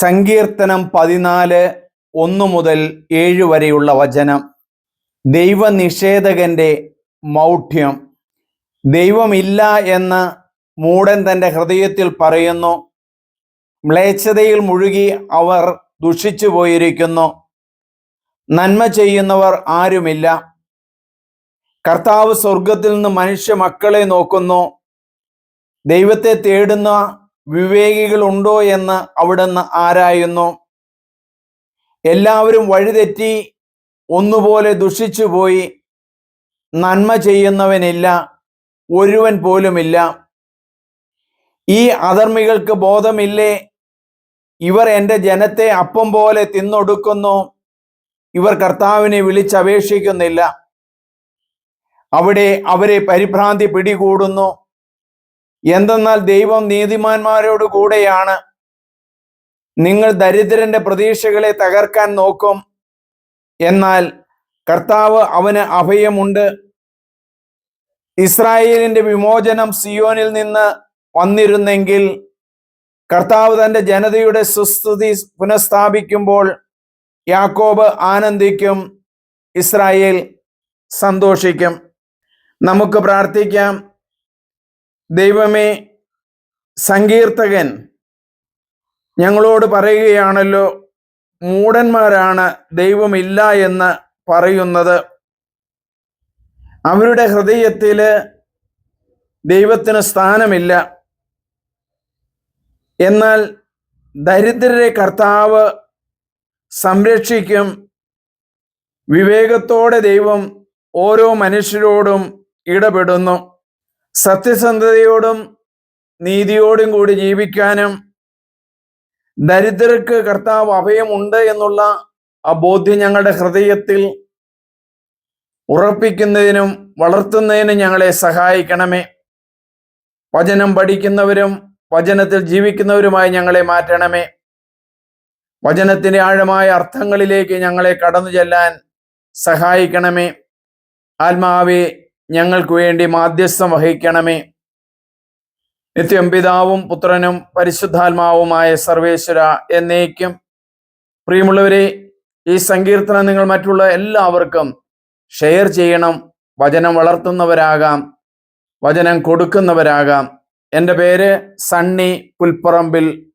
സങ്കീർത്തനം പതിനാല് ഒന്ന് മുതൽ ഏഴ് വരെയുള്ള വചനം. ദൈവനിഷേധകന്റെ മൗഢ്യം. ദൈവമില്ല എന്ന് മൂടൻ തന്റെ ഹൃദയത്തിൽ പറയുന്നു. മ്ലേച്ഛതയിൽ മുഴുകി അവർ ദുഷിച്ചു പോയിരിക്കുന്നു. നന്മ ചെയ്യുന്നവർ ആരുമില്ല. കർത്താവ് സ്വർഗത്തിൽ നിന്ന് മനുഷ്യ മക്കളെ നോക്കുന്നു. ദൈവത്തെ തേടുന്ന വിവേകികളുണ്ടോ എന്ന് അവിടുന്ന് ആരായുന്നു? എല്ലാവരും വഴിതെറ്റി ഒന്നുപോലെ ദുഷിച്ചു പോയി നന്മ ചെയ്യുന്നവനില്ല ഒരുവൻ പോലുമില്ല. ഈ അധർമ്മികൾക്ക് ബോധമില്ലേ? ഇവർ എന്റെ ജനത്തെ അപ്പം പോലെ തിന്നൊടുക്കുന്നു. ഇവർ കർത്താവിനെ വിളിച്ചപേക്ഷിക്കുന്നില്ല. അവിടെ അവരെ പരിഭ്രാന്തി പിടികൂടുന്നു. എന്തെന്നാൽ ദൈവം നീതിമാന്മാരോട് കൂടെയാണ്. നിങ്ങൾ ദരിദ്രന്റെ പ്രതീക്ഷകളെ തകർക്കാൻ നോക്കും. എന്നാൽ കർത്താവ് അവന് അഭയമുണ്ട്. ഇസ്രായേലിന്റെ വിമോചനം സിയോനിൽ നിന്ന് വന്നിരുന്നെങ്കിൽ കർത്താവ് തന്റെ ജനതയുടെ സുസ്ഥിതി പുനഃസ്ഥാപിക്കുമ്പോൾ യാക്കോബ് ആനന്ദിക്കും ഇസ്രായേൽ സന്തോഷിക്കും. നമുക്ക് പ്രാർത്ഥിക്കാം. ദൈവമേ സങ്കീർത്തകൻ ഞങ്ങളോട് പറയുകയാണല്ലോ മൂടന്മാരാണ് ദൈവമില്ല എന്ന് പറയുന്നത്. അവരുടെ ഹൃദയത്തിൽ ദൈവത്തിന് സ്ഥാനമില്ല. എന്നാൽ ദരിദ്രരെ കർത്താവ് സംരക്ഷിക്കും. വിവേകത്തോടെ ദൈവം ഓരോ മനുഷ്യരോടും ഇടപെടുന്നു. സത്യസന്ധതയോടും നീതിയോടും കൂടി ജീവിക്കാനും ദരിദ്രർക്ക് കർത്താവ് അഭയമുണ്ട് എന്നുള്ള ആ ബോധ്യം ഞങ്ങളുടെ ഹൃദയത്തിൽ ഉറപ്പിക്കുന്നതിനും വളർത്തുന്നതിനും ഞങ്ങളെ സഹായിക്കണമേ. വചനം പഠിക്കുന്നവരും വചനത്തിൽ ജീവിക്കുന്നവരുമായി ഞങ്ങളെ മാറ്റണമേ. വചനത്തിന്റെ ആഴമായ അർത്ഥങ്ങളിലേക്ക് ഞങ്ങളെ കടന്നു ചെല്ലാൻ സഹായിക്കണമേ. ആത്മാവെ ഞങ്ങൾക്ക് വേണ്ടി മാധ്യസ്ഥം വഹിക്കണമേ. നിത്യം പിതാവും പുത്രനും പരിശുദ്ധാത്മാവുമായ സർവേശ്വര എന്നേക്കും. പ്രിയമുള്ളവരെ ഈ സങ്കീർത്തനം നിങ്ങൾ മറ്റുള്ള എല്ലാവർക്കും ഷെയർ ചെയ്യണം. വചനം വളർത്തുന്നവരാകാം. വചനം കൊടുക്കുന്നവരാകാം. എന്റെ പേര് സണ്ണി പുൽപ്പറമ്പിൽ